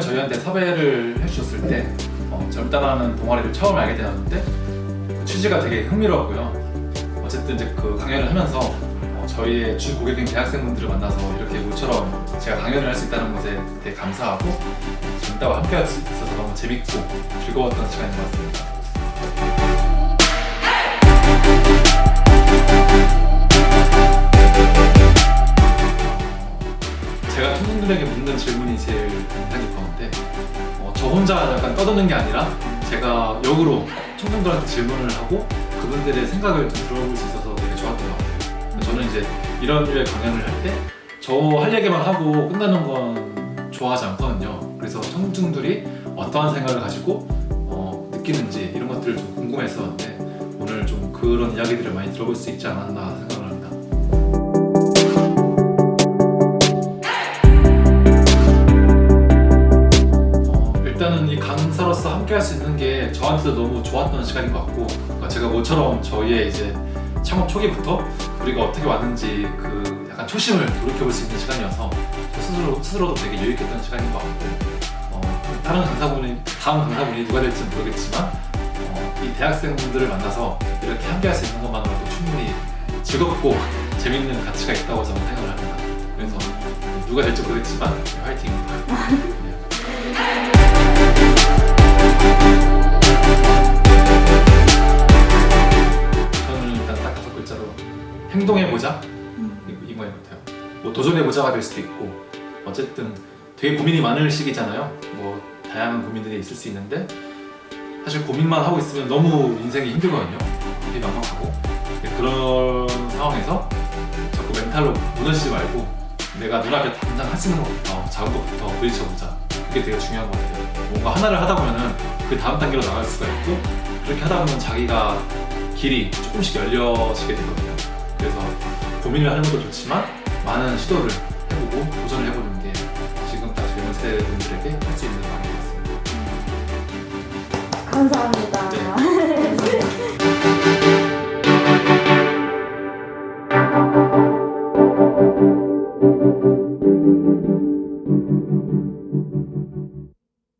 처음에 저희한테 섭외를 해주셨을 때 어, 젊다라는 동아리를 처음 알게 되었는데 그 취지가 되게 흥미로웠고요. 어쨌든 이제 그 강연을 하면서 어, 저희의 주 고객인 대학생분들을 만나서 이렇게 모처럼 제가 강연을 할 수 있다는 것에 되게 감사하고 젊다와 함께 할 수 있어서 너무 재밌고 즐거웠던 시간인 것 같습니다. 제가 청중들에게 묻는 질문이 혼자 약간 떠드는 게 아니라 제가 역으로 청중들한테 질문을 하고 그분들의 생각을 좀 들어볼 수 있어서 되게 좋았던 것 같아요. 저는 이제 이런 류의 강연을 할 때 저 할 얘기만 하고 끝나는 건 좋아하지 않거든요. 그래서 청중들이 어떠한 생각을 가지고 어, 느끼는지 이런 것들을 좀 궁금했었는데 오늘 좀 그런 이야기들을 많이 들어볼 수 있지 않았나 생각을 합니다. 일단은 이 강사로서 함께 할 수 있는 게 저한테도 너무 좋았던 시간인 것 같고 그러니까 제가 모처럼 저희의 이제 창업 초기부터 우리가 어떻게 왔는지 그 약간 초심을 돌이켜볼 수 있는 시간이어서 저 스스로, 스스로도 되게 유익했던 시간인 것 같고 어, 다른 강사분이 다음 강사분이 누가 될지 는 모르겠지만 어, 이 대학생분들을 만나서 이렇게 함께 할 수 있는 것만으로도 충분히 즐겁고 재밌는 가치가 있다고 저는 생각을 합니다. 그래서 누가 될지 모르겠지만 화이팅입니다. 행동해보자 이- 이거인 것 같아요. 뭐 도전해보자가 될 수도 있고 어쨌든 되게 고민이 많을 시기잖아요. 뭐 다양한 고민들이 있을 수 있는데 사실 고민만 하고 있으면 너무 인생이 힘들거든요. 되게 막막하고 근데 그런 상황에서 자꾸 멘탈로 무너지지 말고 내가 눈앞에 당장 있는 것부터 작은 것부터 부딪혀보자. 그게 되게 중요한 것 같아요. 뭔가 하나를 하다 보면은 그 다음 단계로 나갈 수가 있고 그렇게 하다 보면 자기가 길이 조금씩 열려지게 되거든요. 그래서 고민을 하는 것도 좋지만 많은 시도를 해보고 도전을 해보는 게 지금 딱 젊은 세대분들에게 할 수 있는 같습니다. 감사합니다. 네.